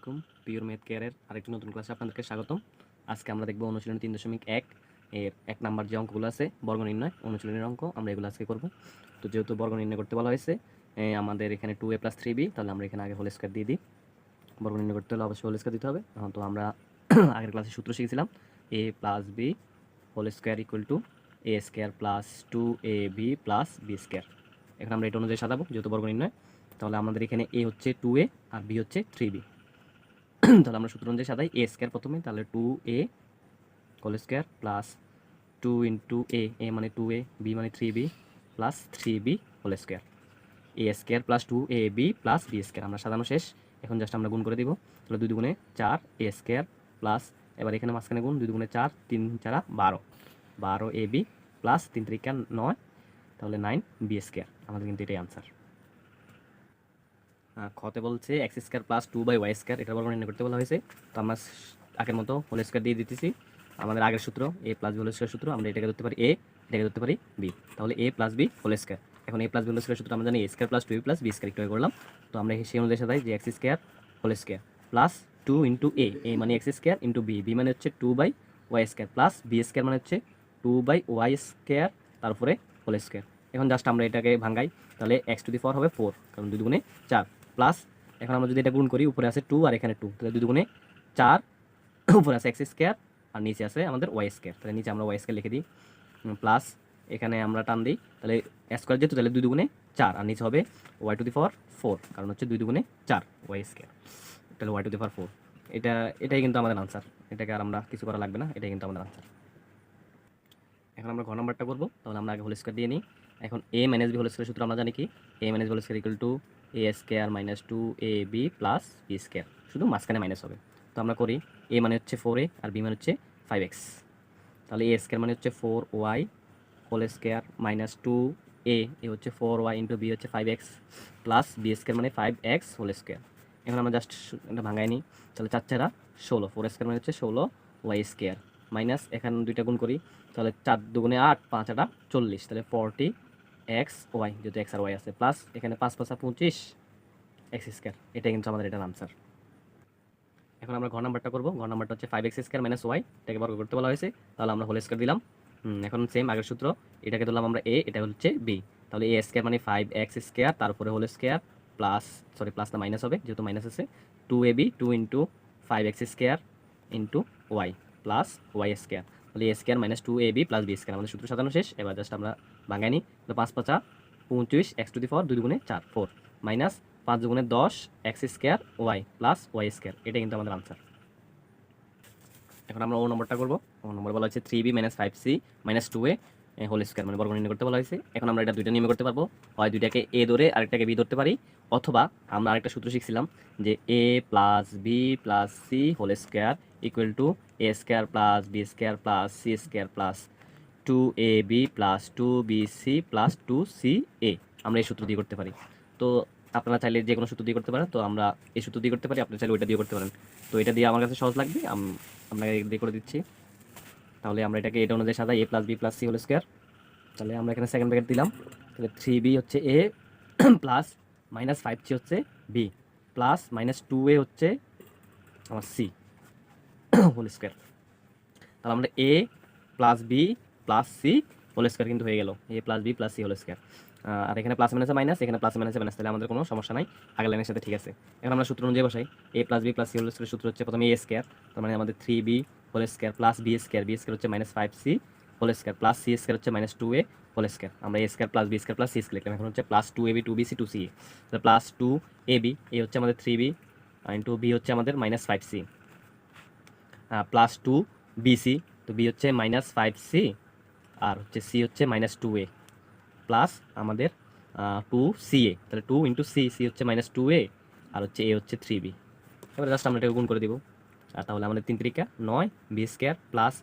আলাইকুম pure math কেয়ারের আরেকটি নতুন ক্লাসে আপনাদেরকে স্বাগতম। আজকে আমরা দেখব অনুশীলন তিন দশমিক এক, এর এক নাম্বার যে অঙ্কগুলো আছে, বর্গ নির্ণয়, অনুশীলনের অঙ্ক, আমরা এগুলো আজকে করব। তো যেহেতু বর্গ নির্ণয় করতে বলা হয়েছে আমাদের এখানে two A plus three B তাহলে আমরা এখানে আগে হোল স্কোয়ার দিয়ে দিই। বর্গ নির্ণয় করতে হলে অবশ্যই হোল স্কোয়ার দিতে হবে। তো আমরা আগের ক্লাসে সূত্র শিখেছিলাম a plus b whole square equal to a square plus two a b plus b square এখন আমরা এটা অনুযায়ী সাজাবো, যেহেতু বর্গ নির্ণয়, তাহলে আমাদের এখানে এ হচ্ছে টু এ আর বি হচ্ছে থ্রি বি তাহলে আমরা সূত্র অনুযায়ী সাজাই এ স্কোয়ার প্রথমে, তাহলে two a whole square plus two into a a মানে টু এ বি মানে three b plus three b whole square a square plus two a b plus b square আমরা সাজানো শেষ। এখন জাস্ট আমরা গুণ করে দিব, তাহলে দুই দুগুণে চার এ স্কোয়ার প্লাস এবার এখানে মাঝখানে গুণ, দুই দুগুণে চার, তিন চারা বারো। বারো এ বি প্লাস তিন তিরিকা নয়, তাহলে নাইন বি স্কোয়ার আমাদের কিন্তু এটাই আনসার খতে বলছে x square plus two by y square এটার বর্গ নির্ণয় করতে বলা হয়েছে। তো আমরা আগের মতো হোল স্কোয়ার দিয়ে দিতেছি। আমাদের আগের সূত্র a plus b whole square সূত্র, আমরা এটাকে ধরতে পারি এ এটাকে ধরতে পারি বি তাহলে a plus b whole square এখন a plus b whole square সূত্র আমরা জানি a square plus two b plus b square একটু করলাম? তো আমরা সেই অনুযায়ী সাজাই যে x square whole square plus two into a a মানে x square into b b মানে হচ্ছে two by y square plus b square মানে হচ্ছে টু বাই ওয়াই স্কোয়ার তারপরে হোল স্কোয়ার এখন জাস্ট আমরা এটাকে ভাঙাই, তাহলে এক্স টু দি ফোর হবে ফোর কারণ দুই দুগুণে চার। প্লাস এখন আমরা যদি এটা গুণ করি, উপরে আছে টু আর এখানে টু তাহলে দুই দুগুণে চার, উপরে আছে এক্স স্কোয়ার আর নিচে আছে আমাদের ওয়াই স্কোয়ার তাহলে নিচে আমরা ওয়াই স্কোয়ার লিখে দিই প্লাস এখানে আমরা টান দিই, তাহলে স্কোয়ার যেহেতু, তাহলে দুই দুগুণে চার, আর নিচে হবে y to the four four কারণ হচ্ছে দুই দুগুণে চার ওয়াই স্কোয়ার তাহলে y to the four four এটা, এটাই কিন্তু আমাদের আনসার এটাকে আর আমরা কিছু করা লাগবে না, এটাই কিন্তু আমাদের আনসার এখন আমরা ঘর নাম্বারটা করব, তাহলে আমরা আগে হোল স্কোয়ার দিয়ে নিই, এখন a minus b whole square সূত্র আমরা জানি কি? A minus b whole square equal to a square minus two a b plus b square শুধু মাঝখানে মাইনাস হবে। তো আমরা করি এ মানে হচ্ছে ফোর এ আর বি মানে হচ্ছে ফাইভ এক্স তাহলে এ স্কোয়ার মানে হচ্ছে four y whole square minus two a a হচ্ছে ফোর ওয়াই ইন্টু বি হচ্ছে five x plus b square মানে ফাইভ এক্স হোল স্কোয়ার এখন আমরা জাস্ট এটা ভাঙাই তাহলে চার চারা ষোলো। ফোর স্কোয়ার মানে হচ্ছে ষোলো ওয়াই স্কোয়ার মাইনাস এখানে দুইটা গুণ করি। তাহলে চার দুগুণে আট, পাঁচ আটা চল্লিশ। তাহলে ফর্টি এক্স, ওয়াই, যেহেতু এক্স আর ওয়াই আছে প্লাস এখানে পাঁচ পাঁচা পঁচিশ এক্স স্কোয়ার। এটাই কিন্তু আমাদের এটার আনসার এখন আমরা ঘর নাম্বারটা করব। ঘর নাম্বারটা হচ্ছে five x square minus y এটাকে বর্গ করতে বলা হয়েছে। তাহলে আমরা হোল স্কোয়ার দিলাম। এখন সেম আগের সূত্র। এটাকে দিলাম আমরা এ এটা হচ্ছে বি তাহলে এ স্কোয়ার মানে ফাইভ এক্স স্কোয়ার তারপরে whole square plus sorry plus না মাইনাস হবে, যেহেতু মাইনাস আছে। Two a b two into five x square into y plus y square তাহলে a square minus two a b plus b square আমাদের সূত্র সাজানো শেষ। এবার জাস্ট আমরা ভাঙাই নিই তো পাঁচ পাঁচা পঁয়ত্রিশ এক্স টু দি ফোর দুই দুগুণে চার, ফোর। মাইনাস পাঁচ দুগুণে দশ, x square, y plus y square. এটা কিন্তু আমাদের আনসার। এখন আমরা ও নম্বরটা করব। ও নম্বর বলা হচ্ছে three b minus five c minus two a whole square মানে বর্গ নির্ণয় করতে বলা হয়েছে। এখন আমরা এটা দুইটা নিয়মে করতে পারব। হয় দুইটাকে এ ধরে আরেকটাকে বি ধরতে পারি, অথবা আমরা আরেকটা সূত্র শিখছিলাম যে a plus b plus c whole square equal to a square plus b square plus c square plus two a b plus two b c plus two c a আমরা এই সূত্র দিয়ে করতে পারি। তো আপনারা চাইলে যে কোনো সূত্র দিয়ে করতে পারেন। তো আমরা এই সূত্র দিয়ে করতে পারি। আপনারা চাইলে ওইটা দিয়ে করতে পারেন। তো এটা দিয়ে আমার কাছে সহজ লাগবে। আম- আপনাকে দিয়ে করে দিচ্ছি। তাহলে আমরা এটাকে এটা অনুযায়ী সাদা a plus b plus c whole square তাহলে আমরা এখানে সেকেন্ড ব্র্যাকেট দিলাম। তাহলে থ্রি বি হচ্ছে a plus minus five c হচ্ছে b plus minus two a হচ্ছে আমার সি হোল স্কোয়ার তাহলে আমরা a plus b plus c whole square কিন্তু হয়ে গেল। A plus b plus c whole square আর এখানে প্লাস মাইনাসে মাইনাস এখানে প্লাস মাইনাসে মাইনাস তাহলে আমাদের কোনো সমস্যা নাই। আগের লাইনের সাথে ঠিক আছে। এখন আমরা সূত্র অনুযায়ী বসাই। A plus b plus c whole square সূত্র হচ্ছে প্রথমে এ স্কোয়ার তার মানে আমাদের three b whole square plus b square b square হচ্ছে minus five c whole square plus c square হচ্ছে minus two a whole square আমরা a square plus b square plus c square লিখলাম। এখন হচ্ছে plus two a b two b c two c তাহলে plus two a b a হচ্ছে আমাদের three B into B হচ্ছে আমাদের minus five c plus two b c তো B হচ্ছে মাইনাস ফাইভ সি আর হচ্ছে সি হচ্ছে মাইনাস টু এ প্লাস আমাদের টু সি এ তাহলে টু ইন্টু সি সি হচ্ছে মাইনাস টু এ আর হচ্ছে এ হচ্ছে থ্রি বি এবার জাস্ট আমরা এটাকে গুণ করে দিব। আর তাহলে আমাদের তিন তিরিকা, নয় বি স্কোয়ার প্লাস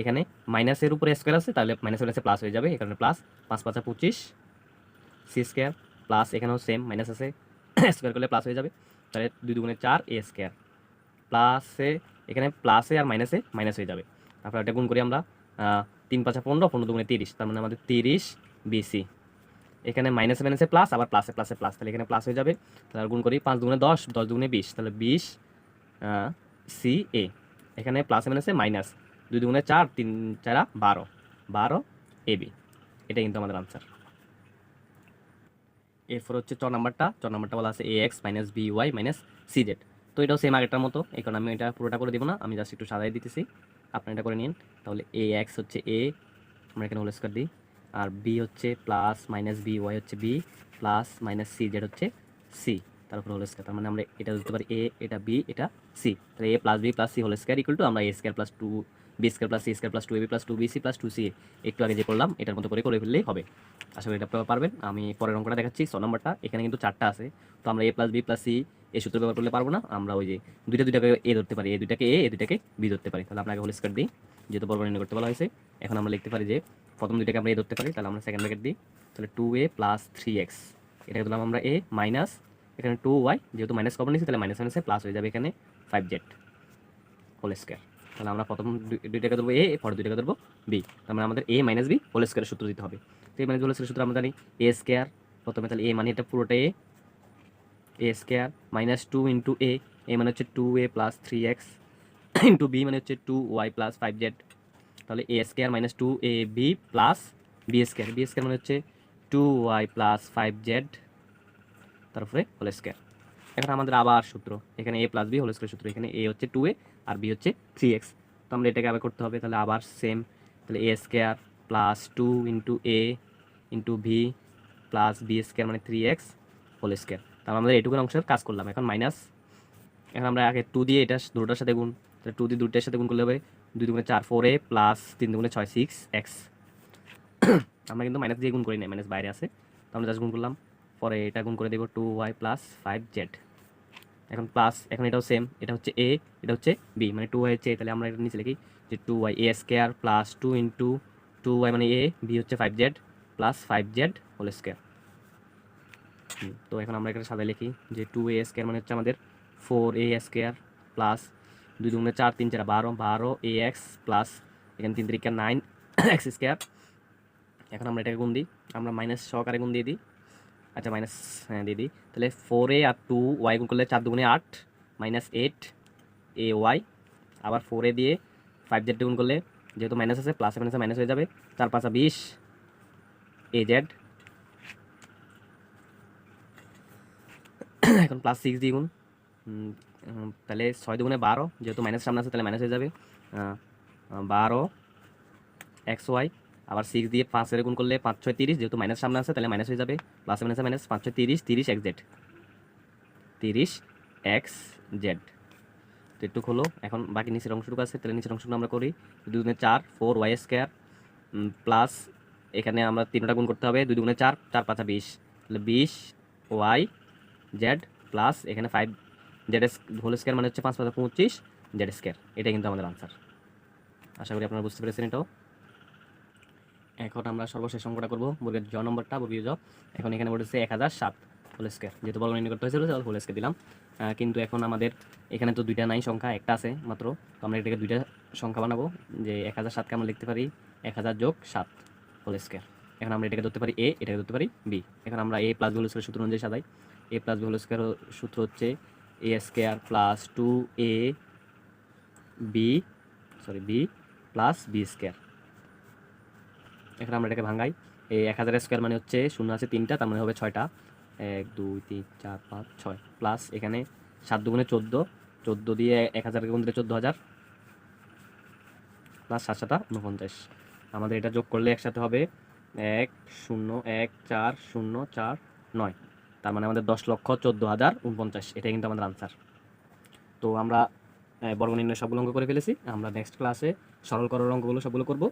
এখানে মাইনাসের উপরে স্কোয়ার আছে, তাহলে মাইনাসের কাছে প্লাস হয়ে যাবে। এখানে প্লাস পাঁচ পাঁচা পঁচিশ সি স্কোয়ার প্লাস এখানেও সেম মাইনাস আছে স্কোয়ার করলে প্লাস হয়ে যাবে। তাহলে দুই দুগুণে চার এ স্কোয়ার প্লাসে এখানে প্লাসে আর মাইনাসে মাইনাস হয়ে যাবে। তারপর এটা গুণ করি আমরা তিন পাঁচা পনেরো পনেরো দুগুণে তিরিশ, তার মানে আমাদের তিরিশ বিসি এখানে মাইনাসে মাইনাসে প্লাস আবার প্লাসে প্লাসে প্লাস তাহলে এখানে প্লাস হয়ে যাবে। তাহলে গুণ করি পাঁচ দুগুণে দশ দশ দুগুণে বিশ, তাহলে বিশ সি এ এখানে প্লাস মাইনাসে মাইনাস দুই দুগুণে চার, তিন চারা বারো বারো এ বি এটা কিন্তু আমাদের আনসার এরপর হচ্ছে চ নাম্বারটা চ নাম্বারটা বলা আছে a x minus b y minus c z তো এটাও সেম আগেরটার মতো কারণে আমি এটা পুরোটা করে দিব না, আমি জাস্ট একটু সাজাই দিতেছি। আপনি এটা করে নিন। তাহলে এ এক্স হচ্ছে এ আমরা এখানে হোল স্কোয়ার দিই। আর বি হচ্ছে প্লাস মাইনাস বি ওয়াই হচ্ছে বি প্লাস মাইনাস সি যেটা হচ্ছে সি তারপর হোল স্কোয়ার তার মানে আমরা এটা বুঝতে পারি এ এটা বি এটা সি তাহলে a plus b plus c whole square equal to আমরা a square plus two b square plus c square plus two a b plus two b c plus two c একটু আগে যে করলাম, এটার মতো করে করে ফেললেই হবে। আশা করি এটা আপনারা পারবেন। আমি পরের অঙ্কটা দেখাচ্ছি, ছ নম্বরটা। এখানে কিন্তু চারটা আছে। তো আমরা a plus b plus c এই সূত্র ব্যবহার করলে পারব না। আমরা ওই যে দুইটা দুইটাকে এ ধরতে পারি। এ দুইটাকে এ এ দুইটাকে বি ধরতে পারি। তাহলে আপনাকে হোল স্কোয়ার দিই। যেহেতু বর্গ নির্ণয় করতে বলা হয়েছে, এখন আমরা লিখতে পারি যে প্রথম দুইটাকে আমরা এ ধরতে পারি, তাহলে আমরা সেকেন্ড ব্র্যাকেট দিই। তাহলে two a plus three x এটাকে দিলাম আমরা এ মাইনাস এখানে টু ওয়াই যেহেতু মাইনাস কমন নিচ্ছি তাহলে মাইনাস মাইনাসে প্লাস হয়ে যাবে এখানে ফাইভ জেড হোল স্কোয়ার তাহলে আমরা প্রথম দুই- দুইটাকে ধরবো এ পরে দুইটাকে ধরবো বি। তার মানে আমাদের এ মাইনাস বি হোল স্কোয়ারের সূত্র দিতে হবে। তো এই মাইনাস হোল স্কোয়ারের সূত্র আমরা জানি এ স্কোয়ার প্রথমে তাহলে এ মানে এটা পুরোটা a a square minus two into a a মানে হচ্ছে two a plus three x into b মানে হচ্ছে two y plus five z তাহলে a square minus two a b plus b square b square মানে হচ্ছে two y plus five z তারপরে whole square এখন আমাদের আবার সূত্র, এখানে a plus b whole square সূত্র, এখানে এ হচ্ছে টু এ আর বি হচ্ছে থ্রি এক্স তো আমরা এটাকে আবার করতে হবে, তাহলে আবার সেম তাহলে a square plus two into a into v plus b square মানে থ্রি এক্স হোল স্কোয়ার তাহলে আমাদের এটুকুর অংশের কাজ করলাম, এখন মাইনাস এখন আমরা আগে টু দিয়ে এটা দুটোটার সাথে গুণ, তাহলে টু দিয়ে দুটোর সাথে গুণ করলে হবে দুই দুগুণে চার ফোর এ প্লাস তিন দুগুণে ছয় সিক্স এক্স আমরা কিন্তু মাইনাস দিয়ে গুণ করি না মাইনাস বাইরে আছে। তো আমরা জাস্ট গুণ করলাম। পরে এটা গুণ করে দেবো two y plus five z এখন প্লাস এখন এটাও সেম এটা হচ্ছে এ এটা হচ্ছে বি মানে টু ওয়াই হচ্ছে A, তাহলে আমরা এটা নিচে লিখি যে two y a square plus two into two y মানে এ বি হচ্ছে five z plus five z whole square তো এখন আমরা এখানে সাদা লিখি যে টু এ স্কোয়ার মানে হচ্ছে আমাদের ফোর এ স্কোয়ার প্লাস দুই দুগুণে চার তিন চার বারো বারো এ এক্স প্লাস এখানে তিন তিরিকা নাইন এক্স স্কোয়ার এখন আমরা এটাকে গুণ দিই আমরা মাইনাস সহকারে গুণ দিয়ে দিই। আচ্ছা মাইনাস হ্যাঁ দিয়ে দিই। তাহলে ফোর এ আর টু ওয়াই গুণ করলে চার দুগুণে আট মাইনাস এইট এ ওয়াই আবার ফোর এ দিয়ে ফাইভ জেড গুণ করলে যেহেতু মাইনাস আছে প্লাসে মাইনাসে মাইনাস হয়ে যাবে, চার পাঁচা বিশ এ জেড এখন প্লাস সিক্স দিয়ে গুণ তাহলে ছয় দুগুণে বারো, যেহেতু মাইনাস সামনে আছে, তাহলে মাইনাস হয়ে যাবে বারো এক্স ওয়াই আবার সিক্স দিয়ে পাঁচের গুণ করলে পাঁচ ছয় তিরিশ, যেহেতু মাইনাস সামনে আছে, তাহলে মাইনাস হয়ে যাবে। প্লাস মাইনাস মাইনাস পাঁচ ছয় তিরিশ তিরিশ এক্স জেড তিরিশ এক্স জেড তো একটু হলো এখন বাকি নিচের অংশটুকু আছে, তাহলে নিচের অংশটুকু আমরা করি। দুগুণে চার ফোর ওয়াই স্কোয়ার প্লাস এখানে আমরা তিনটা গুণ করতে হবে, দুই দুগুণে চার চার পাঁচা বিশ। তাহলে বিশ ওয়াই জেড প্লাস এখানে five z s whole square মানে হচ্ছে পাঁচ পাঁচ পঁচিশ জেড স্কোয়ার এটা কিন্তু আমাদের আনসার আশা করি আপনারা বুঝতে পেরেছেন এটাও। এখন আমরা সর্বশেষ অঙ্কটা করব। বর্গের জ নম্বরটা বর্গীয় জ। এখন এখানে বলেছে এক হাজার সাত হোল স্কোয়ার যেহেতু বর্গ নির্ণয় করতে হয়েছিল হোল স্কোয়ার দিলাম। কিন্তু এখন আমাদের এখানে তো দুইটা নাই সংখ্যা একটা আছে মাত্র। তো আমরা এটাকে দুইটা সংখ্যা বানাবো, যে এক হাজার সাতকে আমরা লিখতে পারি এক হাজার যোগ সাত হোল স্কোয়ার এখন আমরা এটাকে ধরতে পারি এ এটাকে ধরতে পারি বি এখন আমরা এ প্লাস হোল স্কোয়ার সূত্র অনুযায়ী সাজাই। এ প্লাস হোল স্কোয়ার সূত্র হচ্ছে a square plus two a b sorry b plus b square এখন আমরা এটাকে ভাঙাই। এই এক হাজারের স্কোয়ার মানে হচ্ছে শূন্য আছে তিনটা তার মানে হবে ছয়টা। এক দুই তিন চার পাঁচ ছয়। প্লাস এখানে সাত দুগুণে চোদ্দ। চোদ্দ দিয়ে এক হাজারকে গুণ দিলে চোদ্দ হাজার। প্লাস সাত সাতা উনপঞ্চাশ আমাদের এটা যোগ করলে একসাথে হবে এক শূন্য এক চার শূন্য চার নয়। তার মানে আমাদের দশ লক্ষ চোদ্দ হাজার উনপঞ্চাশ এটাই কিন্তু আমাদের আনসার তো আমরা আহ, বর্গ নির্ণয় সবগুলো অঙ্ক করে ফেলেছি। আমরা নেক্সট ক্লাসে সরল করার অঙ্কগুলো সবগুলো করব।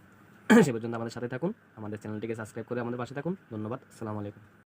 সে পর্যন্ত আমাদের সাথে থাকুন, আমাদের চ্যানেলটিকে সাবস্ক্রাইব করে আমাদের পাশে থাকুন। ধন্যবাদ, আসসালামু আলাইকুম।